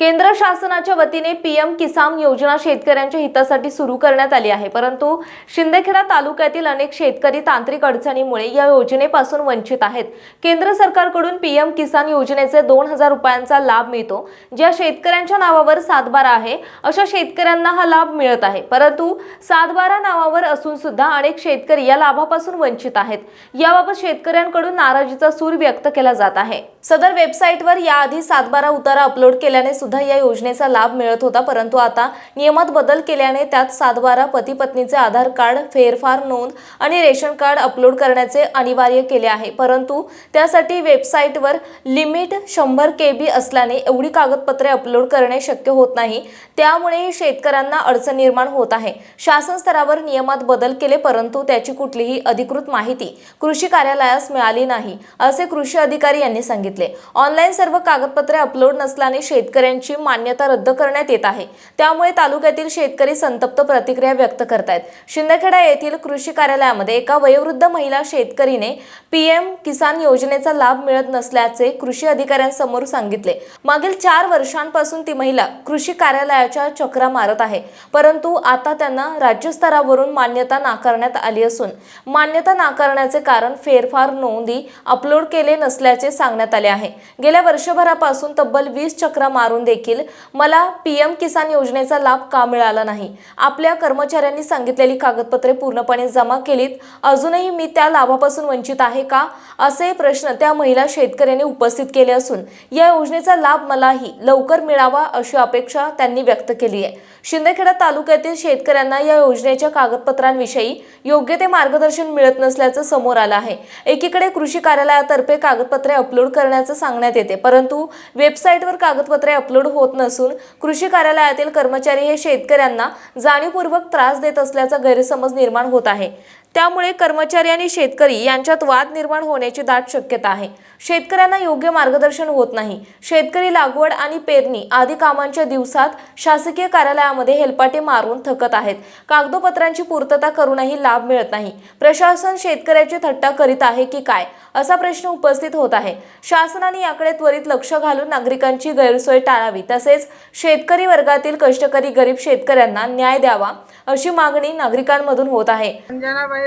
केंद्र शासनाच्या वतीने पीएम किसान योजना शेतकऱ्यांच्या हितासाठी सुरू करण्यात आली आहे. परंतु शिंदेखेडा तालुक्यातील अनेक शेतकरी तांत्रिक अडचणीमुळे या योजनेपासून वंचित आहेत. केंद्र सरकारकडून पीएम किसान योजनेचे दोन हजार रुपयांचा लाभ मिळतो ज्या शेतकऱ्यांच्या नावावर सातबारा आहे. अशा शेतकऱ्यांना हा लाभ मिळत आहे. परंतु सातबारा नावावर असून सुद्धा अनेक शेतकरी या लाभापासून वंचित आहेत. याबाबत शेतकऱ्यांकडून नाराजीचा सूर व्यक्त केला जात आहे. सदर वेबसाईटवर याआधी सातबारा उतारा अपलोड केल्याने सुद्धा या योजनेचा लाभ मिळत होता परंतु आता नियमात बदल केल्याने त्यात सातबारा पती पत्नीचे आधार कार्ड फेरफार नोंद आणि रेशन कार्ड अपलोड करण्याचे अनिवार्य केले आहे. परंतु त्यासाठी वेबसाईटवर लिमिट शंभर के बी असल्याने एवढी कागदपत्रे अपलोड करणे शक्य होत नाही. त्यामुळे शेतकऱ्यांना अडचण निर्माण होत आहे. शासन स्तरावर नियमात बदल केले परंतु त्याची कुठलीही अधिकृत माहिती कृषी कार्यालयास मिळाली नाही असे कृषी अधिकारी यांनी सांगितले. ऑनलाईन सर्व कागदपत्रे अपलोड नसल्याने शेतकऱ्यांनी शेतकऱ्यांची मान्यता रद्द करण्यात येत आहे. त्यामुळे तालुक्यातील शेतकरी संतप्त प्रतिक्रिया व्यक्त करतायत. शिंदखेडा येथील कृषी कार्यालयामध्ये एका वयोवृद्ध महिला शेतकरीने पीएम किसान योजनेचा लाभ मिळत नसल्याचे कृषी अधिकाऱ्यांसमोर सांगितले. मागील चार वर्षांपासून ती महिला कृषी कार्यालयाच्या चक्रा मारत आहे. परंतु आता त्यांना राज्यस्तरावरून मान्यता नाकारण्यात आली असून मान्यता नाकारण्याचे कारण फेरफार नोंदी अपलोड केले नसल्याचे सांगण्यात आले आहे. गेल्या वर्षभरापासून तब्बल वीस चक्रा मारून देखील मला पीएम किसान योजनेचा लाभ का मिळाला नाही? आपल्या कर्मचाऱ्यांनी सांगितलेली कागदपत्रे पूर्णपणे जमा केलीत. अजूनही मी त्या लाभापासून वंचित आहे का? असे प्रश्न त्या महिला शेतकऱ्यांनी उपस्थित केले असून या योजनेचा लाभ मलाही लवकर मिळावा अशी अपेक्षा त्यांनी व्यक्त केली आहे. शिंदखेडा तालुक्यातील शेतकऱ्यांना या योजनेच्या कागदपत्रांविषयी योग्य ते मार्गदर्शन मिळत नसल्याचं समोर आलं आहे. एकीकडे कृषी कार्यालयातर्फे कागदपत्रे अपलोड करण्याचं सांगण्यात येते परंतु वेबसाईटवर कागदपत्रे अपलोड होत नसून कृषी कार्यालयातील कर्मचारी हे शेतकऱ्यांना जाणीवपूर्वक त्रास देत असल्याचा गैरसमज निर्माण होत आहे. त्यामुळे कर्मचारी आणि शेतकरी यांच्यात वाद निर्माण होण्याची दाट शक्यता आहे. शेतकऱ्यांना योग्य मार्गदर्शन होत नाही. शेतकरी लागवड आणि पेरणी आदी कामांच्या दिवसात शासकीय कार्यालयामध्ये हेलपाटे मारून थकत आहेत. कागदोपत्रांची पूर्तता करूनही लाभ मिळत नाही. प्रशासन शेतकऱ्याची थट्टा करीत आहे की काय असा प्रश्न उपस्थित होत आहे. शासनाने याकडे त्वरित लक्ष घालून नागरिकांची गैरसोय टाळावी तसेच शेतकरी वर्गातील कष्टकरी गरीब शेतकऱ्यांना न्याय द्यावा अशी मागणी नागरिकांमधून होत आहे.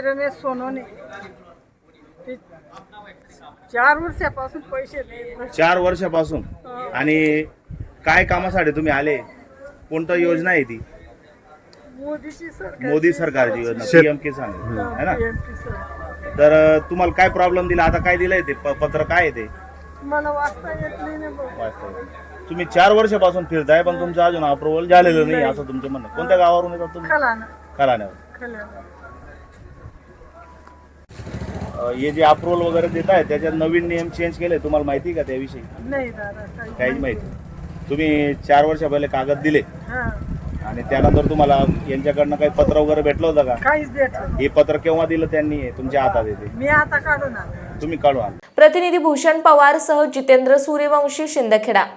सोनवणे. ते चार वर्षापासून पैसे देत नाही. चार वर्षापासून? आणि काय कामासाठी तुम्ही आले? कोणतं योजना आहे ती? मोदीची सरकार मोदी सरकारची योजना. पीएम किसान है ना? ना तर अं, तुम्हाला काय प्रॉब्लेम दिला? आता काय दिलंय ते? प- पत्र काय आहे ते? मला वाचता येत नाही ना बघ. वास्तव. तुम्ही चार वर्षापासून फिरताय पण तुमचं अजून अप्रुव्हल झालेलं नाही असं तुमचं म्हणणं. कोणत्या गावावरून येतात तुम्ही? खलाना. खराण्यावर खल्याला अं, हे जे अप्रुव्हल वगैरे देत आहे त्याच्यात नवीन नियम चेंज केले तुम्हाला माहिती का त्याविषयी? नाही दादा काही काहीच माहिती तुम्ही चार वर्षा पहिले कागद दिले. हा. आणि त्यानंतर तुम्हाला यांच्याकडनं काही पत्र वगैरे भेटलं होतं का? काहीच भेटलं हे पत्र केव्हा दिलं त्यांनी? तुमच्या हातात येते मी आता काढून तुम्ही काढून आणा. प्रतिनिधी भूषण पवार सह जितेंद्र सूर्यवंशी शिंदखेडा.